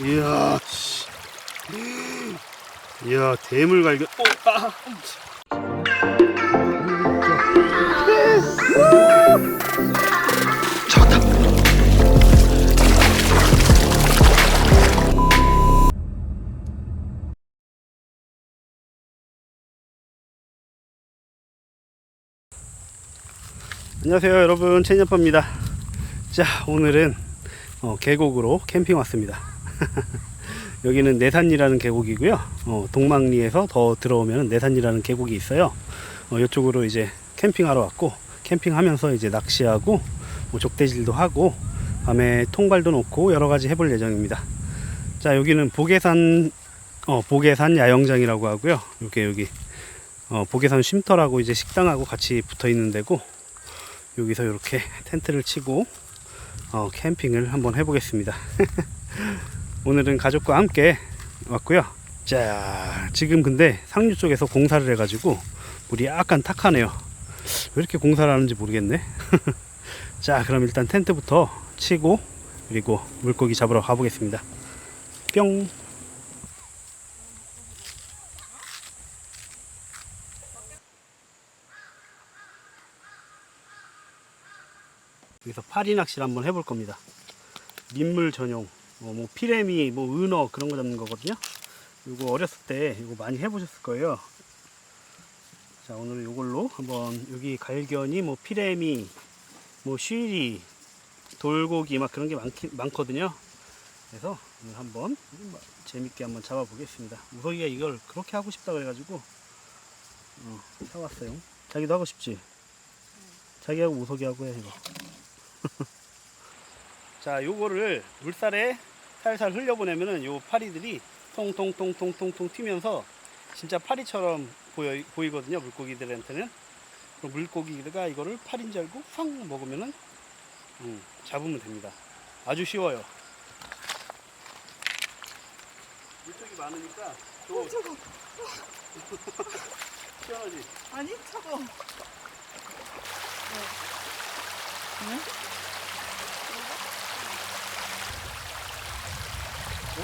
이야, 씨. 이야, 대물 갈견. 어, 아. 안녕하세요 여러분 채니아빠입니다 자 오늘은 어, 계곡으로 캠핑 왔습니다 여기는 내산이라는 계곡이고요. 어, 동막리에서 더 들어오면 내산이라는 계곡이 있어요. 어, 이쪽으로 이제 캠핑하러 왔고 캠핑하면서 이제 낚시하고 뭐 족대질도 하고 밤에 통발도 놓고 여러 가지 해볼 예정입니다. 자 여기는 보계산 어, 보계산 야영장이라고 하고요. 이렇게 여기 어, 보계산 쉼터라고 이제 식당하고 같이 붙어 있는 데고 여기서 이렇게 텐트를 치고 어, 캠핑을 한번 해보겠습니다. 오늘은 가족과 함께 왔고요. 자, 지금 근데 상류 쪽에서 공사를 해가지고 물이 약간 탁하네요. 왜 이렇게 공사를 하는지 모르겠네. 자, 그럼 일단 텐트부터 치고 그리고 물고기 잡으러 가보겠습니다. 뿅. 여기서 파리 낚시를 한번 해볼 겁니다. 민물 전용, 뭐, 뭐 피레미, 뭐 은어 그런 거 잡는 거거든요. 이거 어렸을 때 이거 많이 해보셨을 거예요. 자 오늘 이걸로 한번 여기 갈견이 뭐 피레미, 뭐 쉬리, 돌고기 막 그런 게 많기, 많거든요. 그래서 오늘 한번 재밌게 한번 잡아보겠습니다. 우석이가 이걸 그렇게 하고 싶다 그래가지고 어, 사왔어요. 자기도 하고 싶지? 자기하고 우석이하고 해 이거. 자, 요거를 물살에 살살 흘려보내면은 요 파리들이 통통통통통통 튀면서 진짜 파리처럼 보여, 보이거든요. 물고기들한테는. 물고기가 이거를 파리인 줄 알고 팡 먹으면은 음, 잡으면 됩니다. 아주 쉬워요. 물쪽이 많으니까 또 저거 시원하지? 아니 차가워.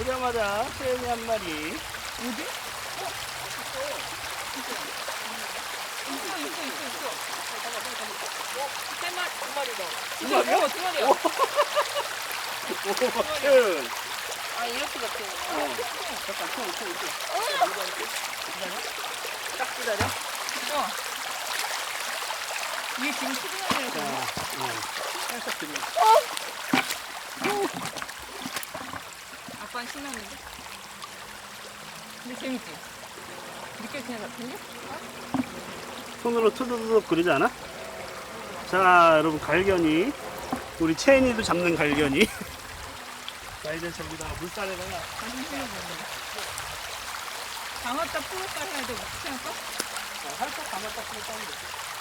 오자마자 새우미 한 마리. 어디? 어? 있어 있어 있어 있어. 세 마리 두 마리다. 두 마리야? 어, 두 마리야. 오, 큰. 아 이렇게 같아. 어. 잠깐, 총, 총, 총. 딱 기다려. 어. 이게 지금 자, 수분이라서. 어. 살짝 들려. 아 빠는 신났는데. 근데 재밌지? 느껴지는 것 같은데? 손으로 투두두둑 그러지 않아? 자, 여러분, 갈견이. 우리 채인이도 잡는 갈견이. 자, 이제 저기다가 물살에다가 당신 신나는데. 담았다 풀었다 해야 돼. 어떻게 할까? 어, 살짝 감았다 풀었다 하면 돼.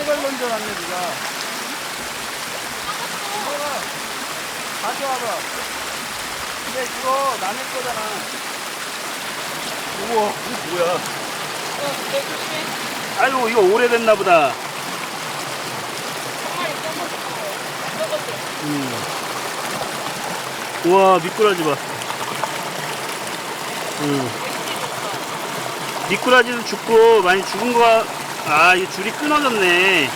이걸 먼저 왔네, 누가. 이거가 가져와봐. 근데 그거 남의 거잖아. 우와, 이거 뭐야. 아이고, 이거 오래됐나 보다. 음. 우와, 미꾸라지 봐. 음. 미꾸라지도 죽고 많이 죽은 거가 아, 이 줄이 끊어졌네.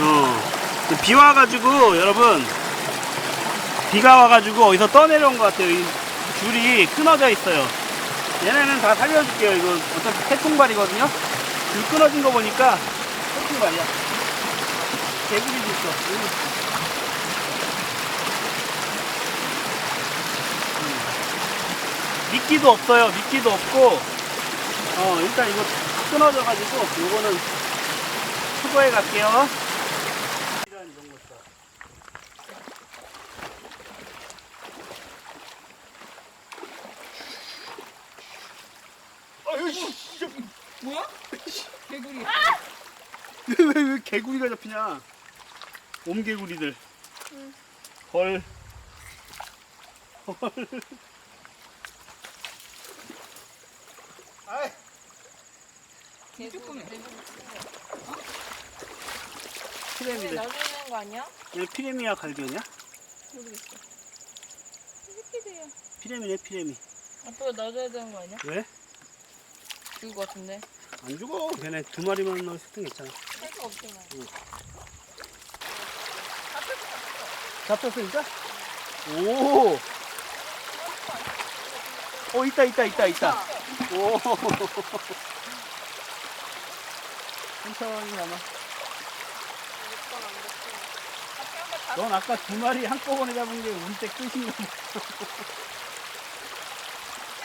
어. 비 와가지고 여러분 비가 와가지고 어디서 떠내려온 것 같아요. 이 줄이 끊어져 있어요. 얘네는 다 살려줄게요. 이거 어차피 태풍발이거든요. 줄 끊어진 거 보니까 태풍발이야. 개구리도 있어. 있어. 미끼도 없어요. 미끼도 없고, 어, 일단 이거 끊어져가지고, 요거는 수거해 갈게요. 아유, 씨. 뭐야? 개구리. 왜, 왜, 왜 개구리가 잡히냐? 옴개구리들. 헐. 헐. 아이. 피레미드. 넣어주는 거 아니야? 얘 피레미야 갈견이야? 모르겠어. 새끼들이야. 피레미네 피레미. 아빠가 넣어줘야 되는 거 아니야? 왜? 죽을 것 같은데. 안 죽어. 걔네 두 마리만 넣을 수 있잖아. 할거 없잖아. 잡혔어 진짜? 오. 어 있다 있다 있다 있다. 오. 천천히 남아. 넌 아까 두 마리 한꺼번에 잡은 게 우리 때 끝인 거.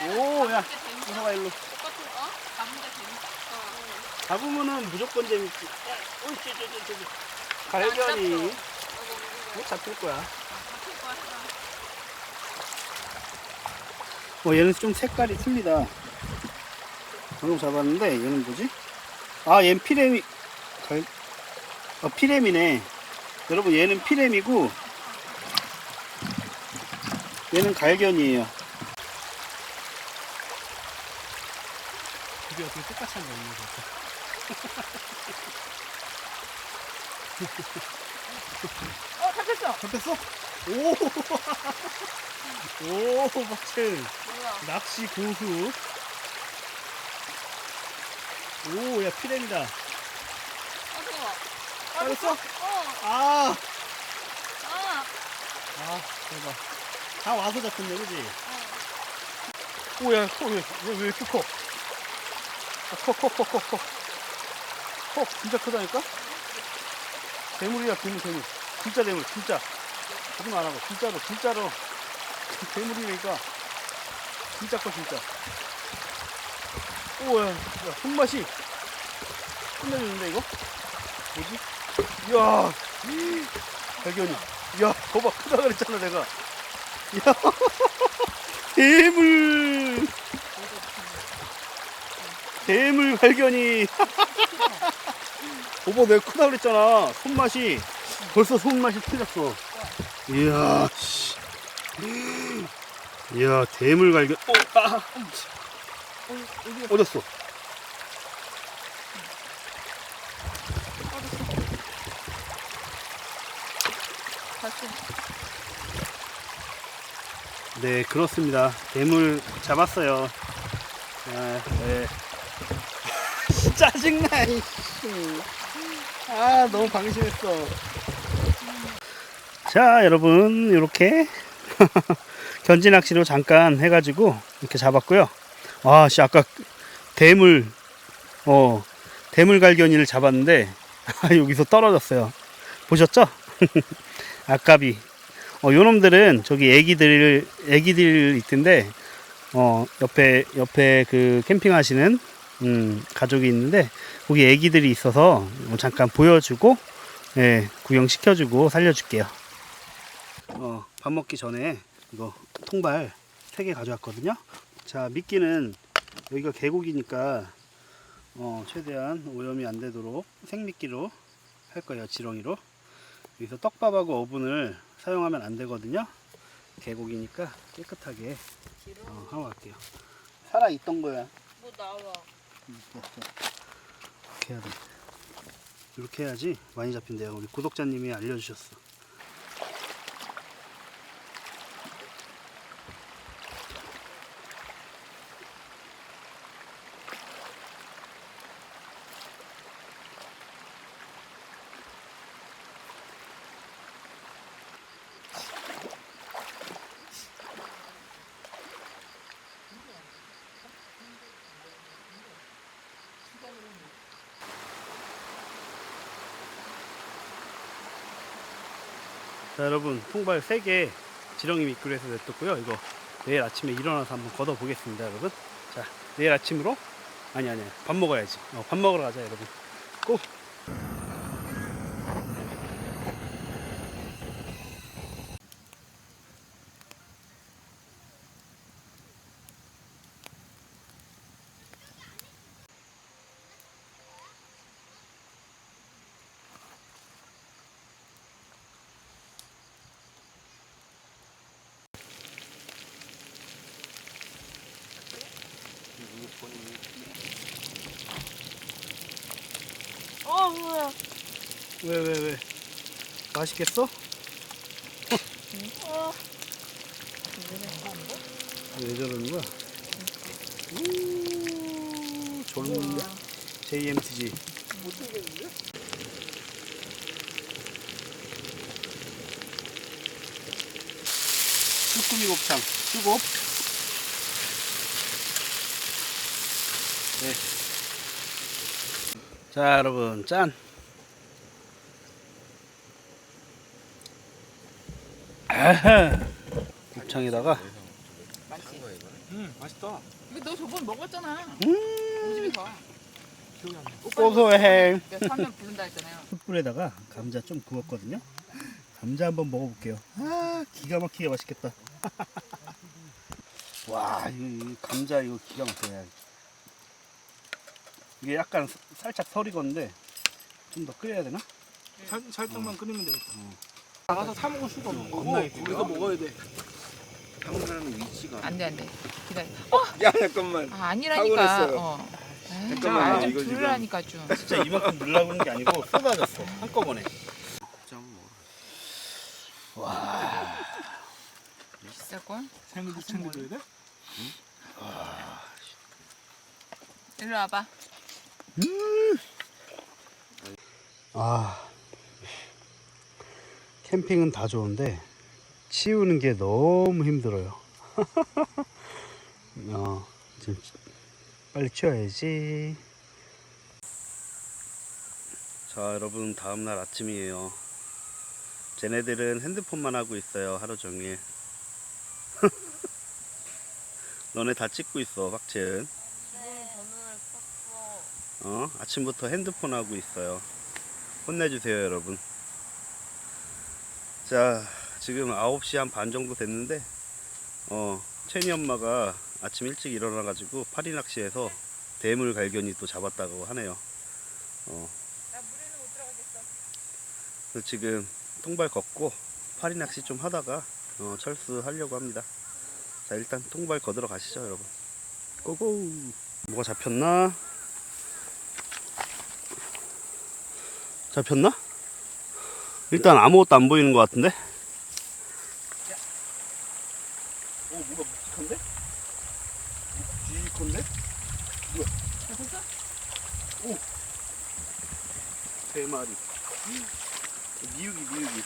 오, 야, 이서가 일로. 똑같은 어? 게. 잡으면은 무조건 재밌지. 어, 저, 저, 저, 저, 저. 갈견이. 뭐 잡힐 거야. 잡힐 거 같아. 어, 얘는 좀 색깔이 틉니다. 방금 잡았는데, 얘는 뭐지? 아, 얘는 피레미, 갈, 어, 피레미네. 여러분, 얘는 피레미고, 얘는 갈견이에요. 그게 어떻게 똑같이 한다, 어, 잡혔어. 잡혔어? 오! 오, 박채. 낚시 고수. 오, 야, 피렘이다. 어, 좋아. 잡았어? 어, 아! 아. 아, 대박. 다 와서 잡혔네, 그지? 어. 오, 야, 커, 왜, 왜, 왜 이렇게 커? 아, 커, 커, 커, 커, 커. 커, 진짜 크다니까? 대물이야, 대물, 대물. 진짜 대물, 진짜. 거짓말 안 하고, 진짜로, 진짜로. 대물이니까. 진짜 커, 진짜. 오, 야, 야, 손맛이. 끝내주는데, 이거? 뭐지? 이야, 발견이. 야, 거봐, 크다 그랬잖아, 내가. 야, 대물. 대물 발견이. 오빠 내가 크다 그랬잖아. 손맛이. 벌써 손맛이 틀렸어. 이야, 씨. 이야, 대물 발견. 어, 아. 어졌어. 네, 그렇습니다. 대물 잡았어요. 아, 네. 짜증나, 이씨. 아, 너무 방심했어. 자, 여러분, 이렇게 견지 낚시로 잠깐 해가지고 이렇게 잡았고요. 아, 씨, 아까 대물, 어, 대물 갈견이를 잡았는데, 아, 여기서 떨어졌어요. 보셨죠? 아까비. 어, 요놈들은 저기 애기들, 애기들 있던데, 어, 옆에, 옆에 그 캠핑하시는, 음, 가족이 있는데, 거기 애기들이 있어서 어, 잠깐 보여주고, 예, 구경시켜주고 살려줄게요. 어, 밥 먹기 전에 이거 통발 3개 가져왔거든요. 자, 미끼는 여기가 계곡이니까, 어, 최대한 오염이 안 되도록 생미끼로 할 거예요, 지렁이로. 여기서 떡밥하고 어분을 사용하면 안 되거든요. 계곡이니까 깨끗하게 어, 하고 갈게요. 살아 있던 거야. 뭐 나와. 이렇게 해야 돼. 이렇게 해야지 많이 잡힌대요. 우리 구독자님이 알려주셨어. 자 여러분 통발 3개 지렁이 미끼로 해서 냈었고요. 이거 내일 아침에 일어나서 한번 걷어 보겠습니다 여러분. 자 내일 아침으로? 아니 아니 밥 먹어야지. 어, 밥 먹으러 가자 여러분. 고 왜, 왜, 왜? 맛있겠어? 어. 왜 저러는 거야? 우, 졸는데? JMTG. 쭈꾸미 곱창, 쭈곱. 네. 자, 여러분, 짠. 아하. 곱창에다가 맛있지? 음 맛있다. 근데 너 저번 먹었잖아. 음 우리. 기억이 안 나. 고소해. 내가 사면 부른다 했잖아요. 숯불에다가 감자 좀 구웠거든요. 감자 한번 먹어볼게요. 아 기가 막히게 맛있겠다. 와 이거, 이거 감자 이거 기가 막혀요. 이게 약간 사- 살짝 설익었는데 좀 더 끓여야 되나? 살, 살짝만 끓이면 되겠다. 어. 나가서 사 먹을 수가 없어. 겁나 우리가 먹어야 돼. 한국 사람의 위치가. 안 돼, 안 돼. 기다려. 야 잠깐만. 아, 아니라니까. 어. 에이, 잠깐만요, 좀 이거 지금. 들으라니까 좀. 진짜 이만큼 넣으려고 하는 게 아니고 쏟아졌어 한꺼번에. 좀 뭐. 와 비쌀 걸? 생일도 챙겨줘야 돼? 일로 와봐. 아, 캠핑은 다 좋은데 치우는 게 너무 힘들어요. 어, 지금 빨리 치워야지. 자, 여러분 다음 날 아침이에요. 쟤네들은 핸드폰만 하고 있어요, 하루 종일. 너네 다 찍고 있어, 박채은. 어, 아침부터 핸드폰 하고 있어요. 혼내주세요, 여러분. 자, 지금 9시 한 반 정도 됐는데, 어, 채니 엄마가 아침 일찍 일어나 가지고 파리 낚시해서 대물 갈견이 또 잡았다고 하네요. 어. 그래서 지금 통발 걷고 파리 낚시 좀 하다가 어, 철수하려고 합니다. 자, 일단 통발 거들어 가시죠, 여러분. 고고! 뭐가 잡혔나? 잡혔나? 일단 아무것도 안 보이는 것 같은데? 오, 뭐가 묵직한데? 묵직한데? 잡았어? 세 마리. 미육이, 미육이.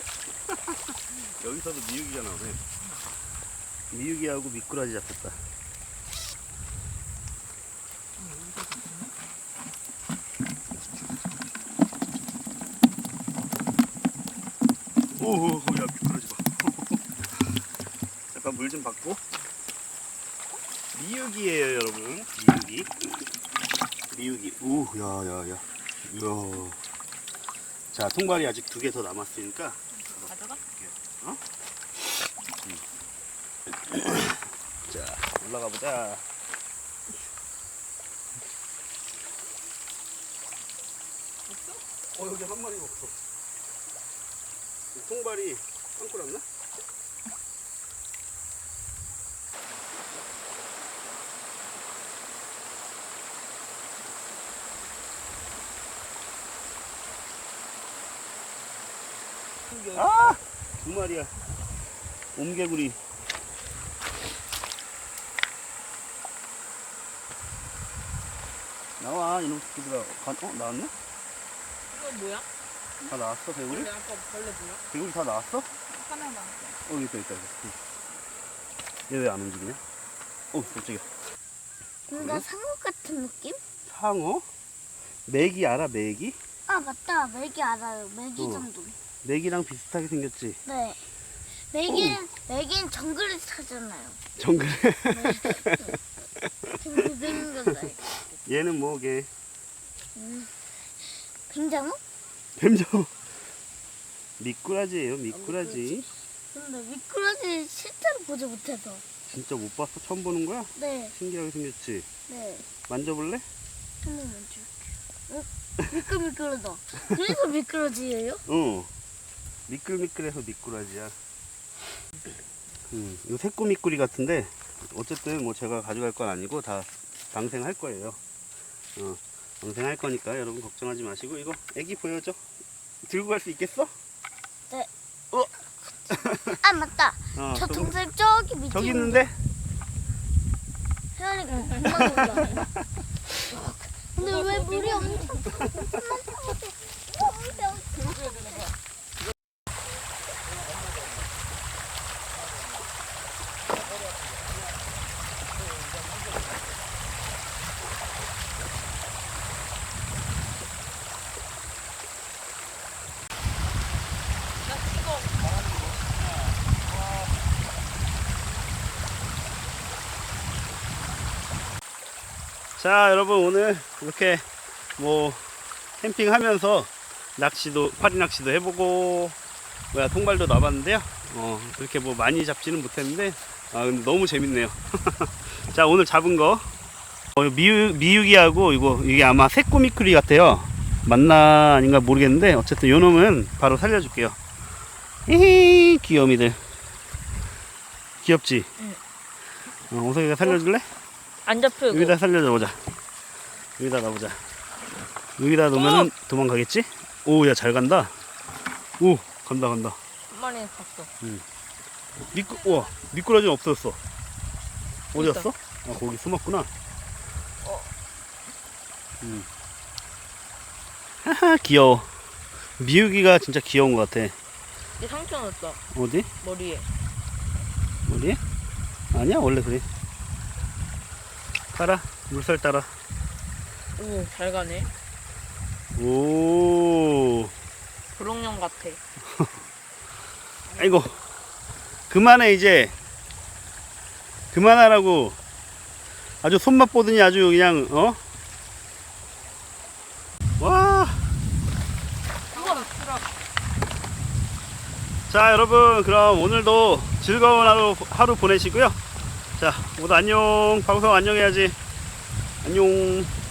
여기서도 미육이가 나오네. 미육이하고 미꾸라지 잡혔다. 오오오, 야, 미꾸라지 봐. 잠깐 물 좀 받고. 미육이에요, 여러분. 미육이. 미육이. 오, 야, 야, 야. 이야. 자, 통발이 아직 두 개 더 남았으니까. 가져가? 어? 자, 올라가 보자. 어, 여기 한 마리가 없어. 이 통발이 빵꾸 났나? 아! 두 마리야. 옴개구리. 나와, 이놈 새끼들아. 간- 어, 나왔네? 이건 뭐야? 다 나왔어, 개구리? 원래 아까 벌레 뭐야? 개구리 다 나왔어? 어, 하나만. 여기 있다, 있다, 있다. 얘 왜 안 움직이냐? 어, 깜짝이야. 뭔가 상어 같은 느낌? 상어? 메기 알아, 메기? 아 맞다 메기 알아요 메기 어. 정도 메기랑 비슷하게 생겼지? 네 메기는 메기는 정글을 타잖아요 정글에. 빙빙빙 걸어요 얘는 뭐게? 빙장어? 뱀장. 미꾸라지예요, 미꾸라지. 근데 미꾸라지 실제로 보지 못해서 진짜 못 봤어? 처음 보는 거야? 네 신기하게 생겼지? 네. 만져볼래? 한 번만 줘. 어? 미끌미끌하다. 그래서 미끄러지예요? 어. 미끌미끌해서 미꾸라지야. 음, 이거 새꼬 미꾸리 같은데 어쨌든 뭐 제가 가져갈 건 아니고 다 방생할 거예요. 어. 동생 할 거니까 여러분 걱정하지 마시고 이거 애기 보여줘. 들고 갈 수 있겠어? 아 맞다. 어, 저 동생 저기 밑에 저기 있는데 혜연이 금방 올라. 근데 왜 물이 엄청 자 여러분 오늘 이렇게 뭐 캠핑하면서 낚시도 파리 낚시도 해보고 뭐야 통발도 놔봤는데요 어 그렇게 뭐 많이 잡지는 못했는데 아 근데 너무 재밌네요 자 오늘 잡은 거 어, 미유, 미유기하고 이거 이게 아마 새꼬미크리 같아요 맞나 아닌가 모르겠는데 어쨌든 요 놈은 바로 살려줄게요 에헤이 귀여미들 귀엽지? 응. 어, 오석이가 살려줄래? 안 잡혀 이거. 여기다 살려줘 보자. 여기다 놔보자. 여기다 놓으면은 도망가겠지? 오, 야, 잘 간다. 오, 간다, 간다. 한 마리 갔어. 미끄, 우와, 미꾸라지는 없어졌어. 어디. 갔어? 아, 거기 숨었구나. 음. 하하, 귀여워. 미우기가 진짜 귀여운 것 같아. 이 상처 났다 어디? 머리에. 어디? 아니야, 원래 그래. 따라, 물살 따라. 오 잘 가네. 오. 도롱뇽 같아. 아이고 그만해 이제 그만하라고 아주 손맛 보더니 아주 그냥 어? 와. 자 여러분 그럼 오늘도 즐거운 하루 하루 보내시고요. 자 모두 안녕 방송 안녕해야지 안녕.